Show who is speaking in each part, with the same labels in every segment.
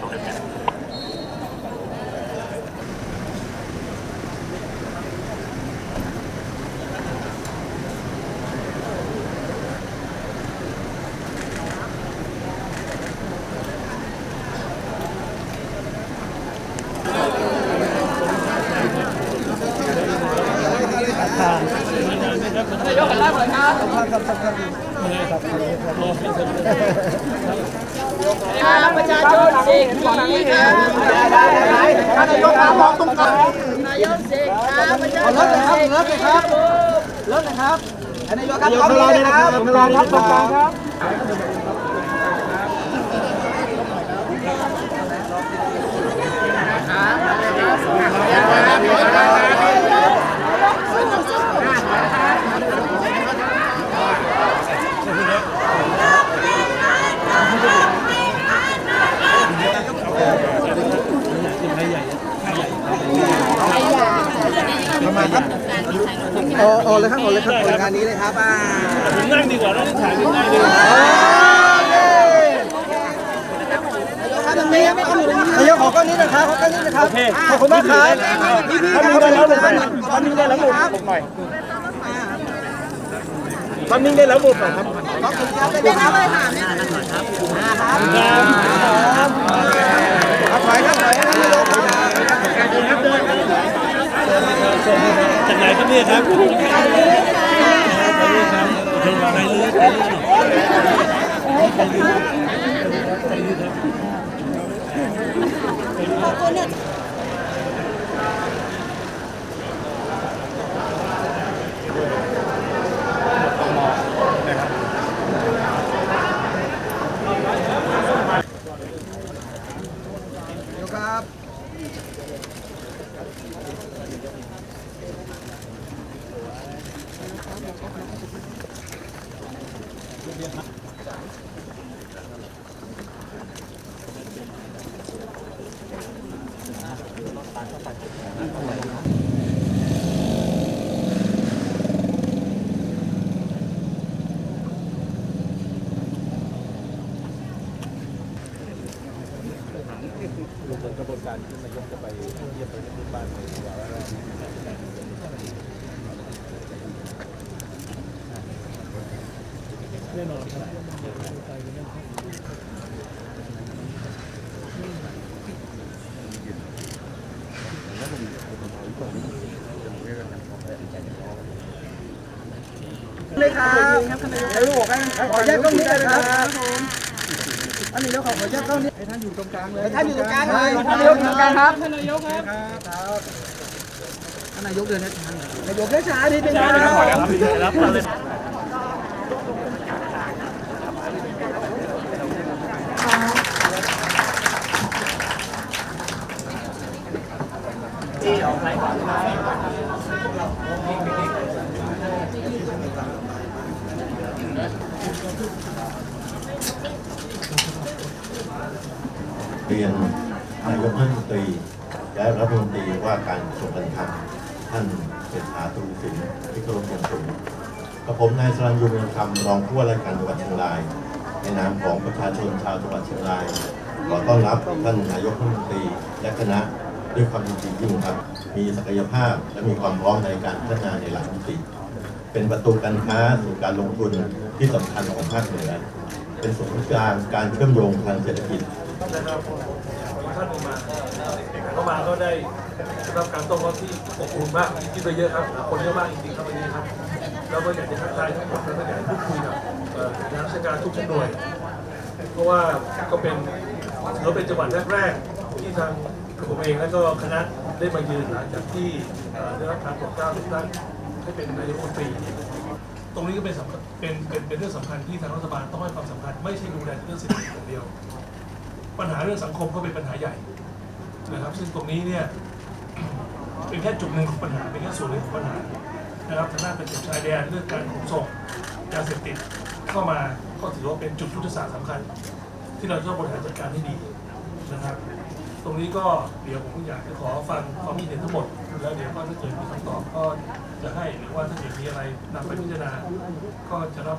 Speaker 1: ศูนย์หนึ่งเจ็ด ครับศูนย์หนึ่งเจ็ด
Speaker 2: ประชาชนเสกขีครับ
Speaker 3: ท่านนายกครับมองตรงกลาง
Speaker 2: นายกเสกขาประชาช
Speaker 3: เลิกเลยครับ
Speaker 2: เลิ
Speaker 3: กเลยครับเลิกเลยครับท่านนายกครับพร้อมเลยครับพร้อมครับตรงกลางครับ โอ้โอ้เลยครับโอ้เลยครับโอ้งานนี้เลยครับอ่า
Speaker 4: ผมนั่งดีกว่าแล้วถ่ายง่ายดี
Speaker 3: นายกขอก้อนนี้นะครับขอก้อนนี้นะครับขอบคุณมากครับพี่พี่ครับได้แล้วเลยครับ
Speaker 4: ทำนิ่งได้แล้วหมดผมหน่อยทำนิ่งได้แล้วหมดหน่อยครับ
Speaker 3: ครับถอยครับถอยครับนายกครับ
Speaker 4: จากไหนครับ เนี่ยครับไปเลยครับไปเลยไปเลยไปเลย
Speaker 3: นายกครับ
Speaker 4: กระบวนการที่นายกจะไปเยี่ยมไปที่บ้านในวา ระแรก
Speaker 3: เลยครับนายกขอแยกกล้องนี้เลยครับอันนี้แล้วขอขอแยกกล้องนี้ให้ท่านอยู่ตรงกลางเลยท่านอยู่ตรงกลางเลยท่านนายกตรงกลางครับท่านนายกครับท่านนายกเดินนะนายกช้าๆนิดนึงนะ
Speaker 4: รับ เรี
Speaker 5: ยนนายกรัฐมนตรี และรัฐมนตรีว่าการกระทรวงการคลังท่านเศรษฐาทวีสินที่เคารพอย่างสูงกับผมนายสรัญยูเมืองคำรองผู้ว่าราชการจังหวัดเชียงราย ในนามของประชาชนชาวจังหวัดเชียงรายขอต้อนรับท่านนายกรัฐมนตรีและคณะ ด้วยความยินดียิ่งครับ มีศักยภาพและมีความพร้อมในการพัฒนาในหลายมิติ เป็นประตูการค้าสู่การลงทุนที่สำคัญของภาคเหนือ เป็นศูนย์กลางการเชื่อมโยงทางเศรษฐกิจ
Speaker 4: ท่านมาเข้ามาก็ได้รับการต้อนรับที่อบอุ่นมากที่ไปเยอะครับ คนเยอะมากจริงๆครับวันนี้ครับ แล้วก็อยากจะทักทายทั้งหมดแล้วก็อยากพูดคุยกับเอ่อทางราชการทุกชั้นหน่วย เพราะว่าก็เป็นถือว่าเป็นจังหวัดแรกๆที่ทาง ผมเองแล้วก็คณะได้มายืนหลังจากที่เอ่อได้รับการโปรดเกล้าทุกท่านให้เป็นนายกรัฐมนตรีตรงนี้ก็เป็นสำคัญเป็นเป็นเป็นเรื่องสำคัญที่ทางรัฐบาลต้องให้ความสำคัญไม่ใช่ดูแลเรื่องเศรษฐกิจอย่างเดียว ปัญหาเรื่องสังคมก็เป็นปัญหาใหญ่นะครับ ซึ่งตรงนี้เนี่ยเป็นแค่จุดหนึ่งของปัญหาเป็นแค่ส่วนหนึ่งของปัญหานะครับทางด้านเป็นจุดชายแดนเรื่องการขนส่งยาเสพติดเข้ามาก็ถือว่าเป็นจุดยุทธศาสตร์สำคัญ ที่เราต้องบริหารจัดการให้ดี นะครับ ตรงนี้ก็เดี๋ยวผมอยากจะขอฟังความคิดเห็นทั้งหมด แล้วเดี๋ยวก็ถ้าเกิดมีคำตอบก็จะให้หรือว่าถ้าเกิดมีอะไรนำไปพิจารณาก็จะรับ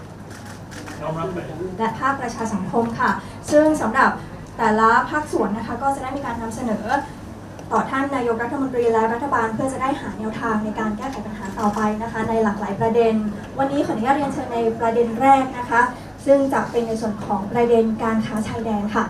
Speaker 4: น้อมรับไป
Speaker 6: และภาคประชาสังคมค่ะ ซึ่งสำหรับ
Speaker 1: แต่ละภาคส่วนนะคะ ก็จะได้มีการนำเสนอต่อท่านนายกรัฐมนตรีและรัฐบาลเพื่อจะได้หาแนวทางในการแก้ไขปัญหาต่อไปนะคะ ในหลากหลายประเด็น วันนี้ขออนุญาตเรียนเชิญในประเด็นแรกนะคะ ซึ่งจะเป็นในส่วนของประเด็นการค้าชายแดนค่ะ